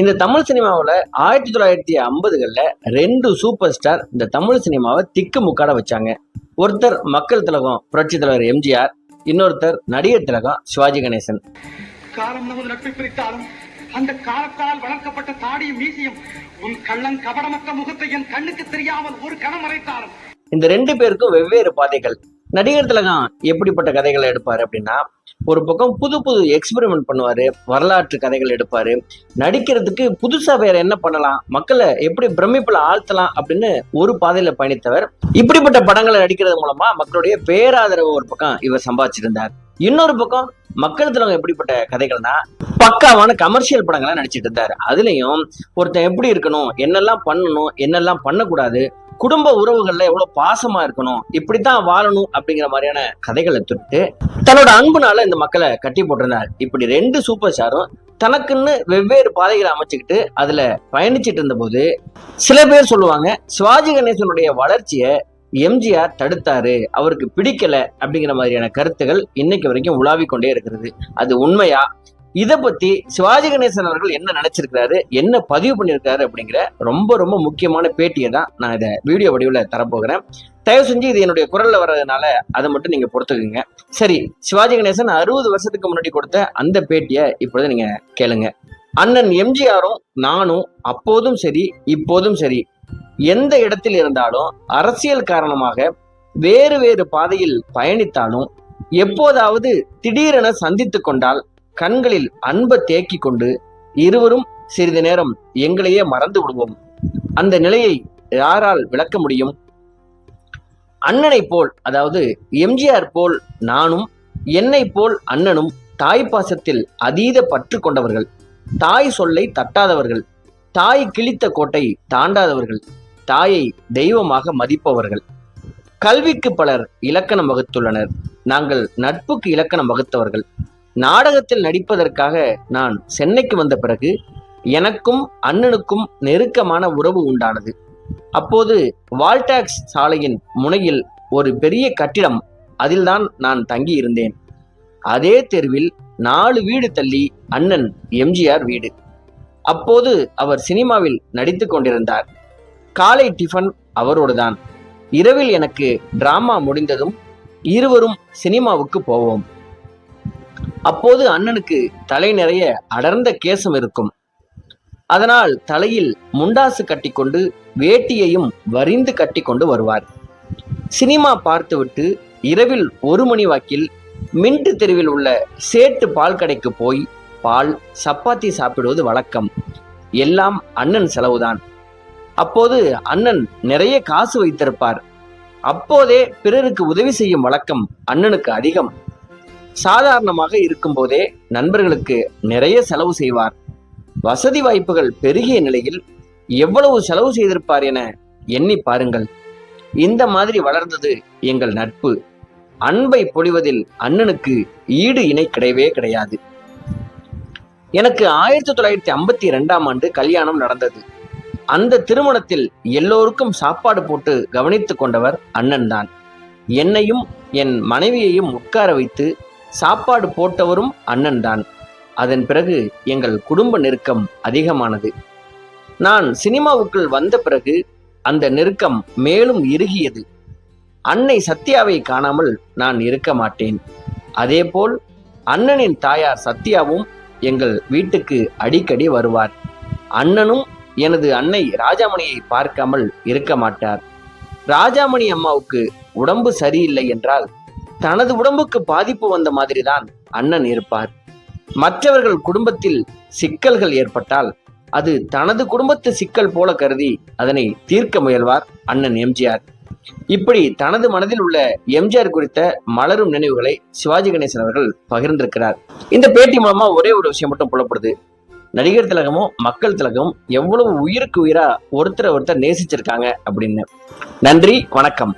இந்த தமிழ் சினிமாவில் ஆயிரத்தி தொள்ளாயிரத்தி ஐம்பதுகளில் ரெண்டு சூப்பர் ஸ்டார் இந்த தமிழ் சினிமாவை திக்கு முக்காட வச்சாங்க. ஒருத்தர் மக்கள் திலகம் புரட்சி தலைவர் எம்ஜிஆர் இன்னொருத்தர் நடிகர் திலகம் சிவாஜி கணேசன். காலம் நமது நட்பை பிரித்தாலும் அந்த காலத்தால் வளர்க்கப்பட்ட தாடியும் மீசியும் உன் கள்ளம் கபடமற்ற முகத்தை என் கண்ணுக்கு தெரியாமல் ஒரு கணம் மறைத்தாலும். இந்த ரெண்டு பேருக்கும் வெவ்வேறு பாதைகள். நடிகர் திலகம் எப்படிப்பட்ட கதைகளை எடுப்பார் அப்படின்னா ஒரு பக்கம் புது புது எக்ஸ்பெரிமெண்ட் பண்ணுவார் வரலாற்று கதைகள் எடுப்பார் நடிக்கிறதுக்கு புதுசாக வேற என்ன பண்ணலாம் மக்களை எப்படி பிரமிப்பில் ஆழ்த்தலாம் அப்படின்னு ஒரு பாதையில் பயணித்தவர். இப்படிப்பட்ட படங்களை நடிக்கிறது மூலமா மக்களுடைய பேராதரவு ஒரு பக்கம் இவர் சம்பாதிச்சிருந்தார். இன்னொரு பக்கம் மக்கள் திலகம் எப்படிப்பட்ட கதைகள்னா பக்காவான கமர்ஷியல் படங்களை நடிச்சிட்டு இருந்தாரு. அதுலயும் ஒருத்தன் எப்படி இருக்கணும் என்னெல்லாம் பண்ணணும் என்னெல்லாம் பண்ணக்கூடாது குடும்ப உறவுகள்ல எவ்வளவு பாசமா இருக்கணும் இப்படித்தான் வாழணும் அப்படிங்கிற மாதிரியான கதைகளை தொட்டு தன்னோட அன்புனால இந்த மக்களை கட்டி போட்டிருந்தார். இப்படி ரெண்டு சூப்பர் ஸ்டாரும் தனக்குன்னு வெவ்வேறு பாதைகளை அமைச்சுக்கிட்டு அதுல பயணிச்சிட்டு இருந்தபோது சில பேர் சொல்லுவாங்க சிவாஜி கணேசனுடைய வளர்ச்சியை எம்ஜிஆர் தடுத்தாரு அவருக்கு பிடிக்கல அப்படிங்கிற மாதிரியான கருத்துகள் இன்னைக்கு வரைக்கும் உலாவிக் கொண்டே இருக்கிறது. அது உண்மையா? இதை பத்தி சிவாஜி கணேசன் அவர்கள் என்ன நினைச்சிருக்கிறாரு என்ன பதிவு பண்ணியிருக்காரு அப்படிங்கிற ரொம்ப ரொம்ப முக்கியமான பேட்டியை தான் நான் இதை வீடியோ வடிவில் தரப்போகிறேன். தயவு செஞ்சு இது என்னுடைய குரல்ல வர்றதுனால அதை மட்டும் நீங்க பொறுத்துக்குங்க. சரி சிவாஜி கணேசன் அறுபது வருஷத்துக்கு முன்னாடி கொடுத்த அந்த பேட்டியை இப்பொழுது நீங்க கேளுங்க. அண்ணன் எம்ஜிஆரும் நானும் அப்போதும் சரி இப்போதும் சரி எந்த இடத்தில் இருந்தாலும் அரசியல் காரணமாக வேறு வேறு பாதையில் பயணித்தாலும் எப்போதாவது திடீரென சந்தித்து கொண்டால் கண்களில் அன்பை தேக்கி கொண்டு இருவரும் சிறிது நேரம் எங்களையே மறந்து விடுவோம். அந்த நிலையை யாரால் விளக்க முடியும்? அண்ணனை போல் அதாவது எம்ஜிஆர் போல் நானும் என்னை போல் அண்ணனும் தாய் பாசத்தில் அதீத பற்று கொண்டவர்கள். தாய் சொல்லை தட்டாதவர்கள். தாய் கிழித்த கோட்டை தாண்டாதவர்கள். தாயை தெய்வமாக மதிப்பவர்கள். கல்விக்கு பலர் இலக்கணம் வகுத்துள்ளனர். நாங்கள் நட்புக்கு இலக்கணம் வகுத்தவர்கள். நாடகத்தில் நடிப்பதற்காக நான் சென்னைக்கு வந்த பிறகு எனக்கும் அண்ணனுக்கும் நெருக்கமான உறவு உண்டானது. அப்போது வால்டாக்ஸ் சாலையின் முனையில் ஒரு பெரிய கட்டிடம் அதில்தான் நான் தங்கி இருந்தேன் அதே தெருவில் நாலு வீடு தள்ளி அண்ணன் எம்ஜிஆர் வீடு. அப்போது அவர் சினிமாவில் நடித்து கொண்டிருந்தார். காலை டிஃபன் அவரோடுதான். இரவில் எனக்கு டிராமா முடிந்ததும் இருவரும் சினிமாவுக்கு போவோம். அப்போது அண்ணனுக்கு தலை நிறைய அடர்ந்த கேசம் இருக்கும். அதனால் தலையில் முண்டாசு கட்டிக்கொண்டு வேட்டியையும் வரிந்து கட்டிக்கொண்டு வருவார். சினிமா பார்த்துவிட்டு இரவில் ஒரு மணி வாக்கில் மின்ட்டு தெருவில் உள்ள சேட்டு பால் கடைக்கு போய் பால் சப்பாத்தி சாப்பிடுவது வழக்கம். எல்லாம் அண்ணன் செலவுதான். அப்போது அண்ணன் நிறைய காசு வைத்திருப்பார். அப்போதே பிறருக்கு உதவி செய்யும் வழக்கம் அண்ணனுக்கு அதிகம். சாதாரணமாக இருக்கும்போதே நண்பர்களுக்கு நிறைய செலவு செய்வார். வசதி வாய்ப்புகள் பெருகிய நிலையில் எவ்வளவு செலவு செய்திருப்பார் என எண்ணி பாருங்கள். இந்த மாதிரி வளர்ந்தது எங்கள் நட்பு. அன்பை பொழிவதில் அண்ணனுக்கு ஈடு இணை கிடையவே கிடையாது. எனக்கு ஆயிரத்தி தொள்ளாயிரத்தி ஐம்பத்தி ரெண்டாம் ஆண்டு கல்யாணம் நடந்தது. அந்த திருமணத்தில் எல்லோருக்கும் சாப்பாடு போட்டு கவனித்துக் கொண்டவர் அண்ணன் தான் என்னையும் என் மனைவியையும் உட்கார வைத்து சாப்பாடு போட்டவரும் அண்ணன் தான். அதன் பிறகு எங்கள் குடும்ப நெருக்கம் அதிகமானது. நான் சினிமாவுக்குள் வந்த பிறகு அந்த நெருக்கம் மேலும் இறுகியது. அன்னை சத்யாவை காணாமல் நான் இருக்க மாட்டேன். அதேபோல் அண்ணனின் தாயார் சத்யாவும் எங்கள் வீட்டுக்கு அடிக்கடி வருவார். அண்ணனும் எனது அன்னை ராஜாமணியை பார்க்காமல் இருக்க மாட்டார். ராஜாமணி அம்மாவுக்கு உடம்பு சரியில்லை என்றால் தனது உடம்புக்கு பாதிப்பு வந்த மாதிரிதான் அண்ணன் இருப்பார். மற்றவர்கள் குடும்பத்தில் சிக்கல்கள் ஏற்பட்டால் அது தனது குடும்பத்து சிக்கல் போல கருதி அதனை தீர்க்க முயல்வார் அண்ணன் எம்ஜிஆர். இப்படி தனது மனதில் உள்ள எம்ஜிஆர் குறித்த மலரும் நினைவுகளை சிவாஜி கணேசன் அவர்கள் பகிர்ந்திருக்கிறார். இந்த பேட்டி மூலமா ஒரே ஒரு விஷயம் மட்டும் புலப்படுது. நடிகர் திலகமும் மக்கள் திலகமும் எவ்வளவு உயிருக்கு உயிரா ஒருத்தரை ஒருத்தர் நேசிச்சிருக்காங்க அப்படின்னு. நன்றி வணக்கம்.